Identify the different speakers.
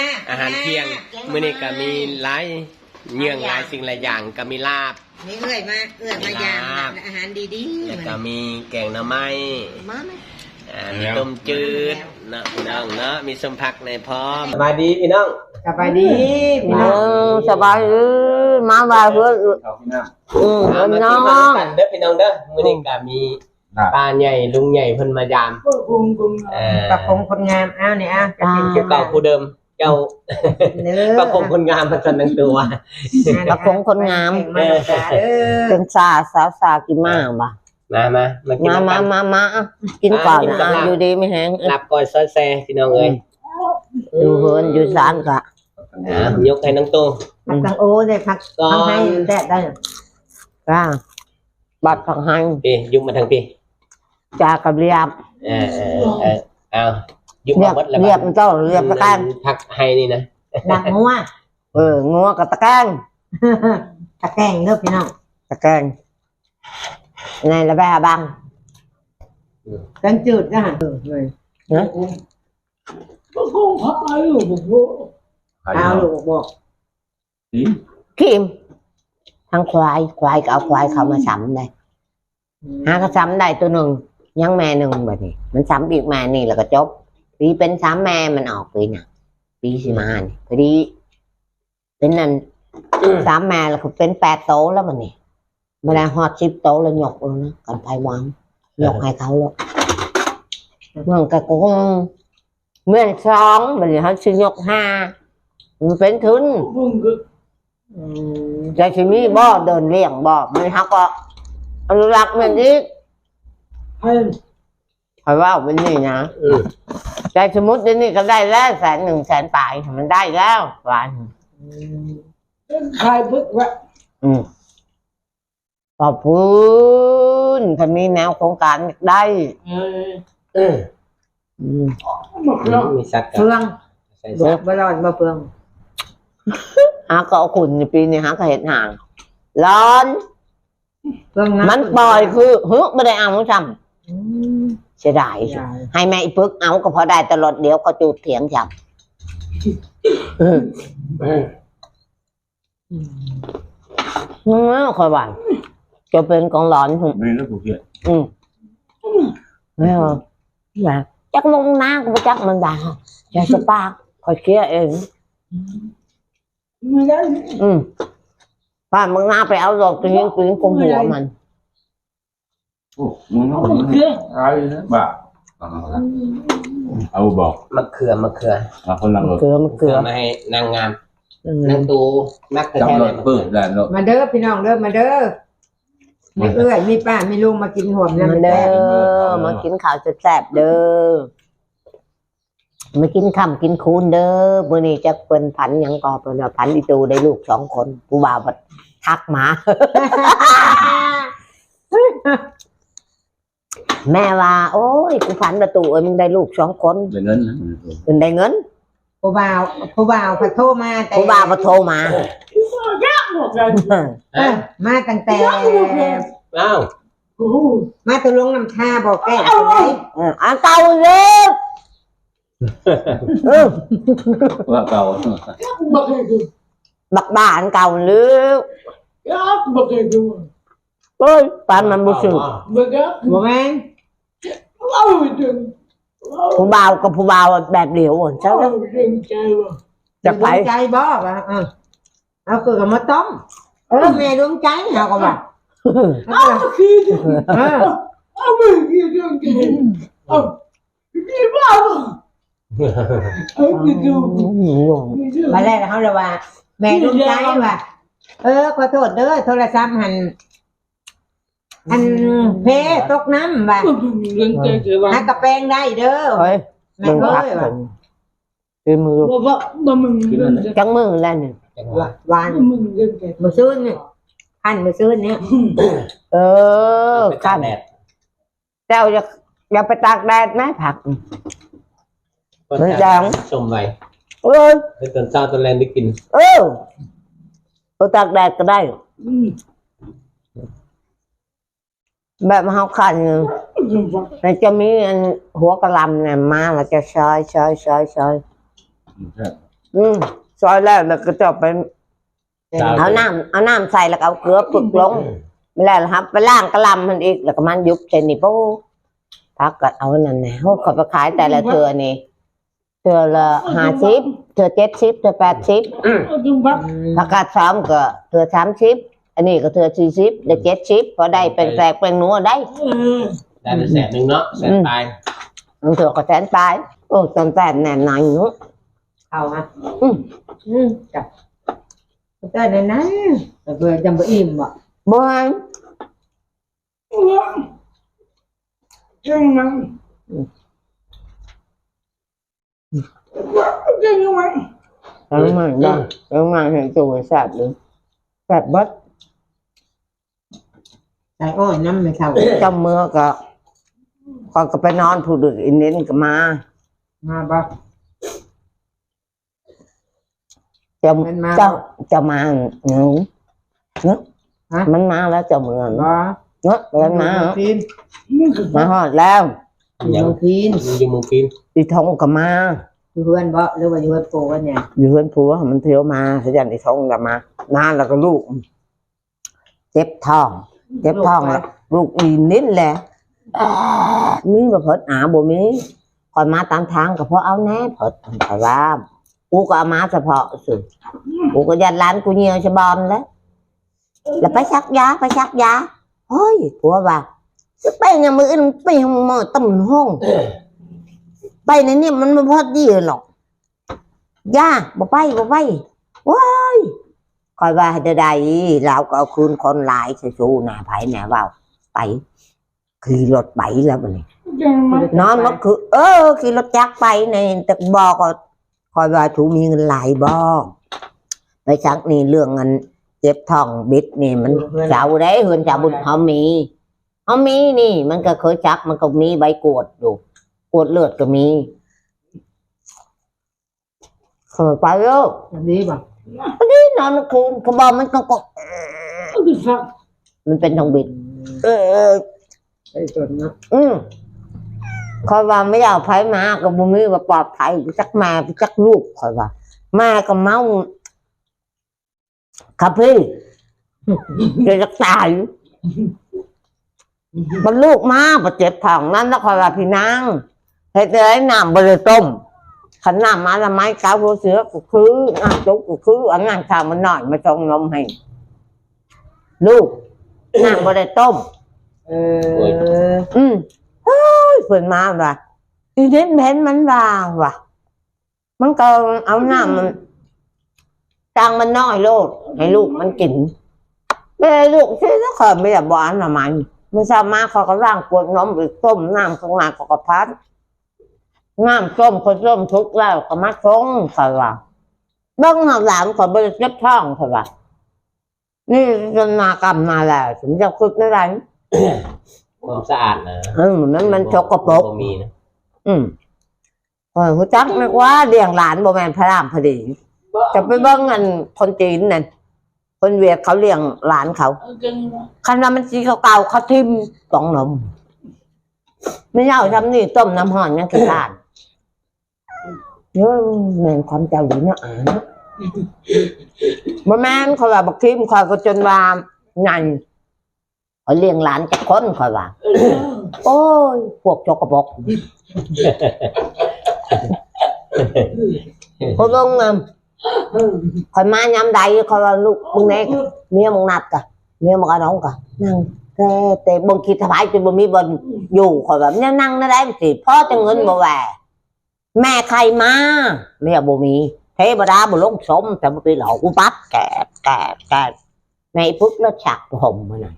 Speaker 1: ลาบ
Speaker 2: อาหารเที่ยงมื้อนี้ก็มีหลายเยื่องหลายสิ่งหลายอย่างก็มีลาบ
Speaker 1: มีเอื้อยมาเอื้อยมายาม
Speaker 2: ลาบ
Speaker 1: อาหารดีๆ
Speaker 2: แล้ว
Speaker 1: มัน
Speaker 2: ก็มีแกงหน่อไม้
Speaker 1: มาไหม
Speaker 2: อ่ามีต้มจืดเนาะพี่น้องเนาะมีสมผักในพร้อมสบายดีพี่น้อง
Speaker 1: สบายดีพี่
Speaker 3: เอ
Speaker 1: น้อง
Speaker 3: อสบายเออมาบ่ายเพื่อน
Speaker 4: เขาพี่น้
Speaker 3: อืม
Speaker 2: เอา
Speaker 3: เพิ่น
Speaker 2: มา
Speaker 3: น้
Speaker 2: กิ
Speaker 3: อน
Speaker 2: มางกันเด้อพี่น้องเด้อมื้อนี้ก็มีำป้าใหญ่ลุงใหญ่เพิ่นมายามเอ่อ
Speaker 1: ประคงคนงามอ้าวเนี่ยอ้าวจะเป็น
Speaker 2: ผู้เก่าผู้เดิม เจ้า
Speaker 1: เนื้อ
Speaker 2: ประคงคนงามพันธุ์ทั้งตัว
Speaker 3: ประคงคนงาม
Speaker 1: มาเด้อ
Speaker 3: เป็นซาสาวสากินมากบ่
Speaker 2: มามามากิน
Speaker 3: มา
Speaker 2: น้ำ
Speaker 3: มา
Speaker 2: กัน
Speaker 3: มามาอะกินก่อน
Speaker 2: กินกับ
Speaker 3: อะ
Speaker 2: ลาบ
Speaker 3: อยู่ดีไม่แห้ง
Speaker 2: รับก้อยซอยแซ่พี่น้องเอ้ย
Speaker 3: อยู่เฮือนอยู่ศาลกะ
Speaker 2: อ่ายกให้น้องตู้
Speaker 1: ผักตังโอ้ได้ผัก
Speaker 2: ก่อ
Speaker 1: ทำให้
Speaker 2: น
Speaker 1: แซ่บได้
Speaker 3: ร่างบัดผักหัน
Speaker 2: พี่ยุบมาทางพี่
Speaker 3: จากกับเรียบ
Speaker 2: เออเออเออเอา ยุบ
Speaker 3: เรี
Speaker 2: มาย
Speaker 3: บ
Speaker 2: หมดแล้ว
Speaker 3: เรียบมันเจ้าเรียบตะแกรง
Speaker 2: พักให้นี่นะ
Speaker 1: ดักงัว
Speaker 3: เอองัวกับตะแกรง
Speaker 1: ตะแกรงเด้อพี่น้อง
Speaker 3: ตะแกรงในระแบะบัง
Speaker 1: กันจืดนะฮะเออเลย
Speaker 3: นะ
Speaker 1: เอาลูกบอก
Speaker 4: สี
Speaker 3: ขีมทั้งควายควายก็เอาควายเขามาซ้ำได้หาก็ซ้ำได้ตัวหนึ่งยังแม่หนึ่งแบบนี้ มันซ้ำอีกแม่นี่แล้วก็จบ ปีเป็นซ้ำแม่มันออกปีน่ะ ปีสิมานี่พอดี เป็นนั่นสามแม่แล้วก็เป็นแปดโตะแล้วมันนี่เวลาฮอดสิบโตะแล้วหยกเลยนะกันไปวางหยกให้เขาแล้วมันก็คงเมื่อสองมันนี่เขาชิยกห้ามันเป็นทุน
Speaker 1: อืม
Speaker 3: ใจชิมีบ่เดินเลี้ยงบ่มันเขาก็อนุรักษ์มันอีก คอยว่าเป็นนี่นะ
Speaker 2: อืม
Speaker 3: ใจสมมติเดี๋ยวนี้ก็ได้แล้วแสนหนึ่งแสนปลายมันได้แล้ววัน
Speaker 5: ขายบึกวะ
Speaker 3: อืมขอบคุณถ้ามีแนวโครงการอยากได้
Speaker 5: เออ
Speaker 2: เออ
Speaker 3: อืม
Speaker 5: หมดแล้ว
Speaker 2: มีสัตว์กับ
Speaker 1: เฟือง
Speaker 2: ใส่
Speaker 1: บอ
Speaker 2: สั
Speaker 1: ก
Speaker 2: ตว์
Speaker 1: บ่รอดบ่เฟือง
Speaker 3: หาก็เอาขุนในปีนี้หาก็เห็นห่าง ร้อน
Speaker 1: เฟือง
Speaker 3: มันปล่อยคือเฮ้ยไม่ได้เอาจ
Speaker 1: อืมำ
Speaker 3: เสียดายให้แม่อีปึกเอาก็พอได้ตลอดเดี๋ยวก็จูดเถียงจำอืม
Speaker 2: เออ
Speaker 3: อืมคอยหวานจะเป็นกองร้อนผม
Speaker 4: ไม่รู้ผูกเขียน
Speaker 3: อืมไม่เอาอยากจักลงน้ำก็บ่จักมันด่าอยากจะปากคอยเคลียร์เอง
Speaker 5: ไม่ได้
Speaker 3: อืมป้ามึงหน้าไปเอาดอกกระเลี้ยงกระเลี้ยงกลมหัวมัน
Speaker 4: โอ้มึง
Speaker 5: เอา
Speaker 4: เอา
Speaker 5: หมดเครื่อง
Speaker 4: อะไรนะบ้าเอาบอก
Speaker 2: มะเขือมะเขือ
Speaker 4: เอาคนละรถ
Speaker 3: เกลือมันเกลือ
Speaker 2: มาให้นางงาม
Speaker 3: อืม
Speaker 2: นางตูมักแต่
Speaker 4: จำ
Speaker 2: แท้
Speaker 4: ร
Speaker 2: เล
Speaker 4: ถ
Speaker 2: ย
Speaker 4: เปิดแล้วรถ
Speaker 1: มาเด้อพี่น้องเด้อมาเด้อมีเอื้อยมีป้ามีลุงมากินหวมนะ
Speaker 3: มา
Speaker 1: มัน
Speaker 3: เด้
Speaker 1: แซ่บ
Speaker 3: อมากินข้าวแซ่บๆเด้อมากินข้ามกินคูนเด้อมื้อนี้จะเป็นผันหยังก็เป็นว่าผันอีตูได้ลูกสองคนผู้บ่าวบัดทักมา แม่ว่า โอ้ยกูฝันประตูเอ้ยมึงได้ลูกสองคน
Speaker 4: เป็นเงินนะ
Speaker 3: มึงได้เงิน
Speaker 1: ผู้บ่าวผู้บ่าวเขาโทรมาแต่
Speaker 3: ผู้บ่าวมาโทรมา
Speaker 5: หมดเลย
Speaker 1: เออมาตั้งแต่
Speaker 2: อ้าว
Speaker 5: โอ้โห
Speaker 1: มาตะลงน้ำชาบอกแก้คนไหน
Speaker 3: เอออันเก่าเลยเออ
Speaker 4: ว่าเก่า
Speaker 5: บักเลยดู
Speaker 3: บักบ้าอันเก่าเลย
Speaker 5: ยักบักเลยดู
Speaker 3: เอ้ยปานมันบุสึก
Speaker 5: บักยัก
Speaker 1: บ่แม่น
Speaker 5: เอาไปดึงเอา
Speaker 3: ผู้บ่าวกับผู้บ่าวแบบเดียวอะ
Speaker 5: เจ้า
Speaker 3: เจ้า
Speaker 5: ดึงใจว่ะ
Speaker 3: จะไป
Speaker 1: ดวงใจบ่ว่าเออเอาคือกับมาต้มเออแม่ดวงใจเฮาก็ว่าเอา
Speaker 5: เอา
Speaker 1: ก็
Speaker 5: คือ
Speaker 1: เออ
Speaker 5: เอาไปคือดึงใจเอาพี่บ้าเอาไปดู
Speaker 1: มาแรกเขาเลยว่า แม่ดวงใจว่าเออขอโทษเด้อโทรศัพท์หัน อันเพตกน้ำว่า
Speaker 5: ดึงใจคือว่า
Speaker 1: หากระแปลงได้เด้อ
Speaker 3: เฮ้ย
Speaker 1: แม่
Speaker 3: มึง
Speaker 1: เอ้
Speaker 3: พัก
Speaker 1: ย
Speaker 3: กั
Speaker 1: ว่าน
Speaker 3: คือมือ
Speaker 5: บอกว่าบ่มึงดึงใจ
Speaker 3: จังมือแล้วนี่
Speaker 1: หวาน
Speaker 5: มึงดึงใจ
Speaker 1: มือซื้อนี่พันมือซื้อนี่
Speaker 3: เออ
Speaker 2: ไป
Speaker 3: ข้า
Speaker 2: ตาก
Speaker 3: ม
Speaker 2: แดด
Speaker 3: เจ้าอย่าอย่าไปตากแดดนะผักมันจาง
Speaker 2: ชมไว้
Speaker 3: เอ้ย
Speaker 2: ให้ตอนเช้าตอนแรงได้กิน
Speaker 3: เออไปตากแดดก็ได้
Speaker 5: อืม
Speaker 3: แบบเฮาขันอยู่
Speaker 5: ดึงใจ
Speaker 3: แต่จะมีอันหัวกระหลำเนี่ยมาแล้วจะซอยซอยซอยซอยอืมซอยแล้วแล้วก็จะไปเอาน้ำเอาน้ำใส่แล้วก็เอาเกลือปึกลงแล้วครับไปล่างกระหลำมันอีกแล้วก็มันยุบเจนี่ปูพักก็เอานั่นแหละเขาขอไปขายแต่ละเทือนี่เทือละห้าสิบเทือเจ็ดสิบเทือแปดสิบ
Speaker 5: ดึงบัก
Speaker 3: ผักกาดซ้อมก็เทือสามสิบ อันนี้ก็เทือสี่สิบเดือเจ็ดสิบพอได้เป็นแตกเป็นนัวได้
Speaker 5: เออ
Speaker 2: ได้แต่แสนหนึ่งเนาะแสนปลาย
Speaker 3: มันเถือก็แสนปลายโอ้แสนแสนแน่นหน่อยเนาะ
Speaker 1: เอาฮะ
Speaker 3: อืม
Speaker 1: อืมจ้ะแต่ในนั้นแต่เพื่อจำบ่อิ่มบ่
Speaker 3: บ่อย
Speaker 5: จังมันจังมัน
Speaker 3: ทั้งมันได้ทั้งมันเห็นตัวแสบเลยแสบเบัด
Speaker 1: ใส่อ้อยน้ำไม่เข้า
Speaker 3: เจ้าเมื่อก็ก่อนก็ไปนอนผู้ดึกอินเน้นก็มา
Speaker 1: มาบ่
Speaker 3: เจ้า
Speaker 1: มันมา
Speaker 3: เจ้าเจ้ามาหนูเนอะ
Speaker 1: ฮะ
Speaker 3: มันมาแล้วเจ้าเมือง
Speaker 1: บ่
Speaker 3: เนอะมันมา
Speaker 1: พีน
Speaker 5: มันก็
Speaker 3: มาหอดแล้ว
Speaker 1: อยู่พีน
Speaker 2: มันอยู่เมืองปีน
Speaker 3: อีทองก็มา
Speaker 1: อยู่เพื่อนบ่หรือว่าอยู่เพื่อนโกกันเนี่ย
Speaker 3: อยู่เพื่อนผัวมันเที่ยวมาสยันอีทองก็มามาแล้วก็ลูก เจ็บท้อง เจ็บท้องแล้วลูกอีนิดแหละมีบ่เพิดหาบ่มีคอยมาตามทางก็เพราะเอาแน่เพิดแต่ว่ากูก็เอามาเฉพาะสิกูก็ยันร้านกูเหี่ยวชะบอมแล้วแล้วไปชักยาไปชักยาเฮ้ยผัวว่าจะไปเนี่ยมืออื่นไปห้องหมอตำห้องไปในนี่มันไม่พอดีหรอกยาบ่ไปบ่ไปว้าย คอยว่าจะได้เราก็เอาคืนคนหลายสู้ๆหน้าไผแหน่เว่าไปขี่รถไปแล้วบัดนี้
Speaker 5: จังมัน
Speaker 3: นอนก็คือ เออขี่รถจักรไปในแต่บอกก็คอยว่าถูมีเงินหลายบ่ไปชักนี่เรื่องเงินเจ็บท้องบิดนี่มันเจ้าได้เฮือนเจ้าบุญเขามีเขามีนี่ มันก็เคยจักมันก็มีใบกวดอยู่กวดเลือดก็มีเคยไปแล้ว
Speaker 1: ดีบ่
Speaker 3: นี่ นอนคืนเขาบอกมันก็ก็
Speaker 5: มันก็ฟัก
Speaker 3: มันเป็นทองบิด เออ
Speaker 1: ไปจนเนาะ
Speaker 3: อืมคอยว่าไม่อยากไผมากับบุมีว่าปลอดภัยจักแม่จักลูกคอยว่าแม่ก็เมาครับพี่เดี๋ยวจะตายมันลูกมาปเจ็บท้องนั้นแล้วคอยว่าพี่นางให้เจอไอ้น้ำบริต้ม ขันน้ำมาละไม้กาวหัวเสือก็คือน้ำจุกก็คืออันนั้นข้าวมันหน่อยมาชงนมให้ลูกน้ำบริต้ม
Speaker 1: เออ
Speaker 3: อืมเฮ้ยเพิ่นมาว่ะอีเด่นเห็นมันว่าว่ะ มันก็เอาน้ำมันตังมันน้อยโลดให้ลูกมันกินไม่ให้ลูกที่ถ้าเคยไม่ได้บอนละมันมันสามารถเขาก็ร่างกวดนมไปต้มน้ำข้างในเขาก็พัด น้ำส้มคนส้มทุกแล้วก็มาชงเขาว่าเบ้องหน้าหลานก็บริเจ็บท้องเขาว่านี่จนมากรรมมาแล้วถึงจะคุดไม่ได้
Speaker 2: ความสะอาดนะ
Speaker 3: เออมันมันชกกระปรก
Speaker 2: บ่มีนะ
Speaker 3: อืมเออหูจักนึกว่าเลี้ยงหลานบ่แม่นพระรามพอดี จะไปเบิ่งอันคนจีนนั่นคนเวียดเขาเลี้ยงหลานเขา
Speaker 5: จังมัน
Speaker 3: คันว่ามันสีเก่าๆเขาทิ่มกล่องนมไม่เอาทำนี่ต้มน้ำห่อนยังขี้ข้าน เยอะแม่นความเจ้าดีเนาะอ่าเนาะบ่แม่นเขาว่าบักทิมคอยก็จนว่านั่นเขาเลี้ยงหลานจักคนคอยว่า
Speaker 5: เออ
Speaker 3: โอ้ย พวกจกกระบอกเขาลงงามคอยมายามใดคอยว่าลูกมึงแน่เมียมึงนัดกะเมียมึงเอาน้องกะนั่งแต่แต่บงคิดถวายจนบ่มีบนอยู่คอยแบบเนี่ยนั่งนั่นได้สิพ่อจะเงินบ่แหว แม่ใครมาแม่บ่มีเทวดาบ่ลงสมแต่บ่ไปหลอกอุบัติแก่แก่แก่ในพุทธแล้วฉักผมมันน่อย